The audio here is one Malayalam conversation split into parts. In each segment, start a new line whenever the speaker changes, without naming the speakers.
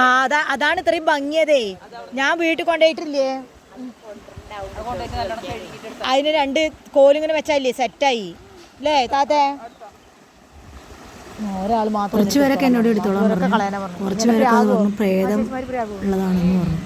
ആ അതാ അതാണ് ഇത്രയും ഭംഗിയതേ. ഞാൻ വീട്ടിൽ കൊണ്ടുപോയിട്ടില്ലേ? അതിന് രണ്ട് കോലിങ്ങനെ വെച്ചാലേ സെറ്റായി. അല്ലേ താത്തേ? ഒരാൾ മാത്രം
കുറച്ച് പേരൊക്കെ എന്നോട്
എടുത്തോളാം
പറഞ്ഞു.
പറഞ്ഞു.
കുറച്ച് പേരൊക്കെ പറഞ്ഞു പ്രേതം ഉള്ളതാണെന്ന് പറഞ്ഞു.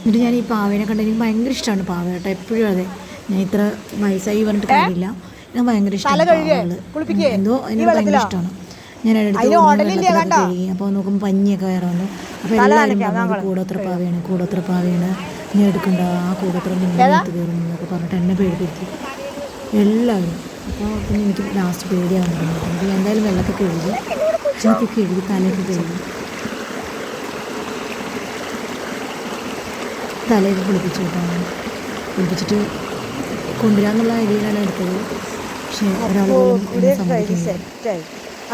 എന്നിട്ട് ഞാൻ ഈ പാവേനെ കണ്ട എനിക്ക് ഭയങ്കര ഇഷ്ടമാണ് പാവ കേട്ടോ. എപ്പോഴും അതെ. ഞാൻ ഇത്ര വയസ്സായി പറഞ്ഞിട്ട് കാര്യമില്ല. ഞാൻ ഭയങ്കര ഇഷ്ടമാണ് എന്തോ എനിക്ക് ഭയങ്കര ഇഷ്ടമാണ് ഞാൻ കഴുകി അപ്പോൾ നോക്കുമ്പോൾ പഞ്ഞിയൊക്കെ വേറെ വന്നു അപ്പോൾ എല്ലാവരും പറഞ്ഞു കൂടോത്ര പാവയാണ് കൂടോത്ര പാവയാണ്. ഞാൻ എടുക്കണ്ട ആ കൂടോത്ര നിന്നെ കയറുന്നു എന്നൊക്കെ പറഞ്ഞിട്ട് എന്നെ പേടിപ്പെടുത്തി എല്ലാവരും. അപ്പോൾ പിന്നെ എനിക്ക് ലാസ്റ്റ് ഞാൻ എന്തായാലും വെള്ളത്തൊക്കെ എഴുതി ചീത്തൊക്കെ കഴുകി തലയൊക്കെ കഴുകി. തലയൊക്കെ കുളിപ്പിച്ചു കേട്ടോ കുളിപ്പിച്ചിട്ട് കൊണ്ടുവരാന്നുള്ള ഐഡിയയിലാണ് എടുത്തത്. പക്ഷേ ഒരാൾ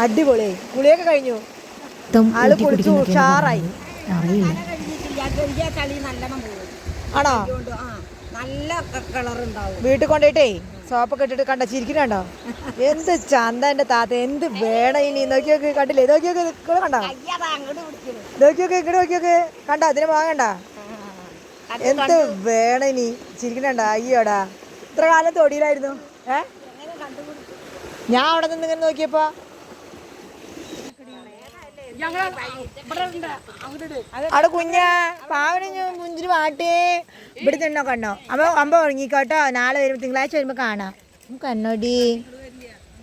അടിപൊളി. കുളിയൊക്കെ കഴിഞ്ഞു.
അറിയില്ല
ആണോ
നല്ല കളർ ഉണ്ടാവും
വീട്ടിൽ കൊണ്ടുപോയിട്ടേ സോപ്പൊക്കെ ഇട്ടിട്ട് കണ്ട ചിരിക്കുന്നുണ്ടോ? എന്ത് ചന്ത എന്റെ താത്ത എന്ത് വേണം ഇനി? നോക്കിയൊക്കെ നോക്കി കണ്ടില്ലേ? നോക്കിയൊക്കെ കണ്ടോ?
അങ്ങോട്ട് പിടിക്കുന്നു
നോക്കി നോക്കി ഇങ്ങോട്ട് നോക്കിയൊക്കെ. കണ്ടോ? അതിനെ അതിന് വാങ്ങണ്ട എന്ത് വേണം ഇനി? ചിരിക്കണണ്ട അയ്യോടാ. ഇത്ര കാലം തൊടിയിലായിരുന്നു ഏ? ഞാൻ അവിടെ നിന്ന് ഇങ്ങനെ നോക്കിയപ്പോ അവിടെ കുഞ്ഞ പാവന കുഞ്ഞിന് വാട്ടേ. ഇവിടെ തന്നെ കണ്ടോ? അമ്മ അമ്പ ഉറങ്ങിക്കോട്ടോ. നാളെ വരുമ്പോ തിങ്കളാഴ്ച വരുമ്പോ കാണാം. കണ്ണോടി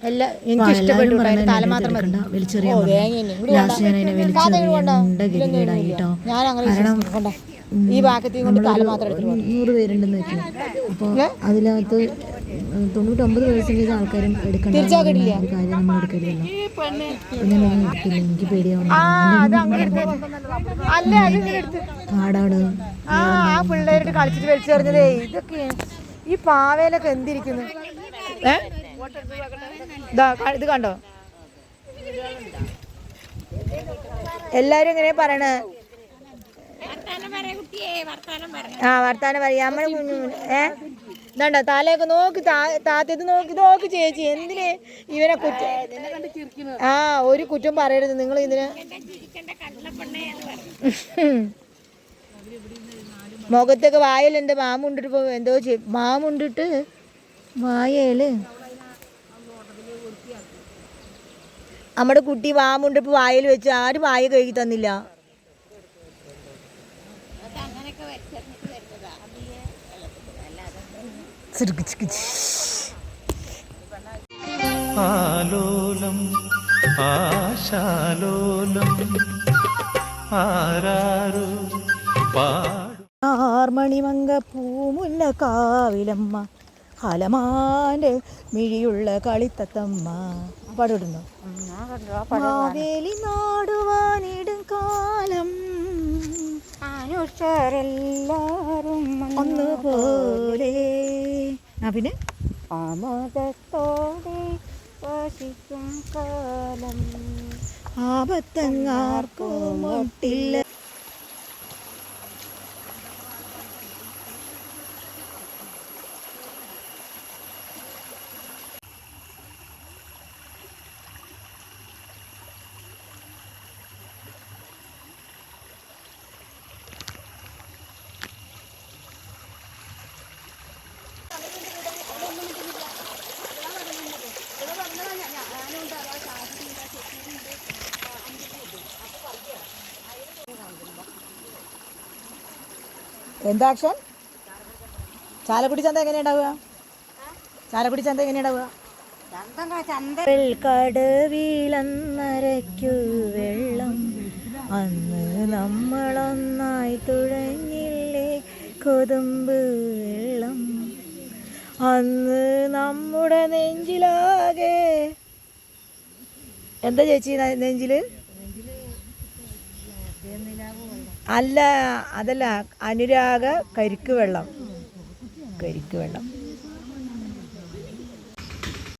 എല്ലാം എനിക്ക് ഇഷ്ടപ്പെട്ടു തല മാത്രം
വലിച്ചെറിയാൻ. ലാസ്റ്റ് ഞാൻ അതിനെ
കൊണ്ട ഈ ഭാഗത്തെയും കൊണ്ട് തല മാത്രം
നൂറ് പേരുണ്ടെന്ന് വെച്ചു. അപ്പോൾ അതിനകത്ത് തൊണ്ണൂറ്റൊമ്പത് പേഴ്സന്റേജ് ആൾക്കാരും എടുക്കണ്ട ഒരു കാര്യം നമ്മൾ എടുക്കരുതല്ലോ അപ്പോൾ ഞാൻ ഒന്നും എടുത്തില്ല എനിക്ക് കാടാണ്.
ആ ആ കളിച്ചിട്ട് വലിച്ചെറിഞ്ഞതേ ഇതൊക്കെ ഈ പാവേലൊക്കെ എന്തിരിക്കുന്നു? ഏ? ഇത് കണ്ടോ? എല്ലാരും എങ്ങനെയാ പറയണേ? ആ വർത്താനം പറയാ. നമ്മളെ കുഞ്ഞു ഏ? ഇതാണ്ടോ? തലയൊക്കെ നോക്കി താത്തത് നോക്കി നോക്കി ചേച്ചി. എന്തിന് ഇവനെ കുറ്റം ആ ഒരു കുറ്റം പറയരുത്. നിങ്ങൾ ഇതിന് മുഖത്തൊക്കെ വായലുണ്ട്. മാമുണ്ടിട്ട് പോ എന്തോ ചെയ്യും മാമുണ്ടിട്ട് വായൽ. നമ്മുടെ കുട്ടി വാമുണ്ടിട്ട് വായൽ വെച്ച് ആരും വായ കഴുകി തന്നില്ല.
ആലോലം ആശാലോലം ആരാരോ
ആർമണിമങ്ക പൂമുല്ല കാവിലമ്മ ഹലമാന്റെ മിഴിയുള്ള കളിത്തത്തമ്മ. പാടുന്നു മാവേലി നാടുവാനിടും കാലം.
മനുഷ്യരെല്ലാരും
ഒന്നുപോലെ. ആ പിന്നെ
ആമോദത്തോടെ വസിക്കും കാലം.
ആപത്തങ്ങാർക്കും എന്താ ആക്ഷൻ? ചാലക്കുടി ചന്ത എങ്ങനെയാ ഉണ്ടാവുക? ചാലക്കുടി ചന്ത എങ്ങനെ ഉണ്ടാവുക? കടവിളന്നരയ്ക്കു വെള്ളം. അന്ന് നമ്മളൊന്നായി തുഴഞ്ഞില്ലേ കൊതുമ്പ് വെള്ളം. അന്ന് നമ്മുടെ നെഞ്ചിലാകെ എന്താ ചേച്ചി ന- നെഞ്ചിൽ? അല്ല അതല്ല അനുരാഗ കരിക്ക് വെള്ളം. കരിക്ക് വെള്ളം.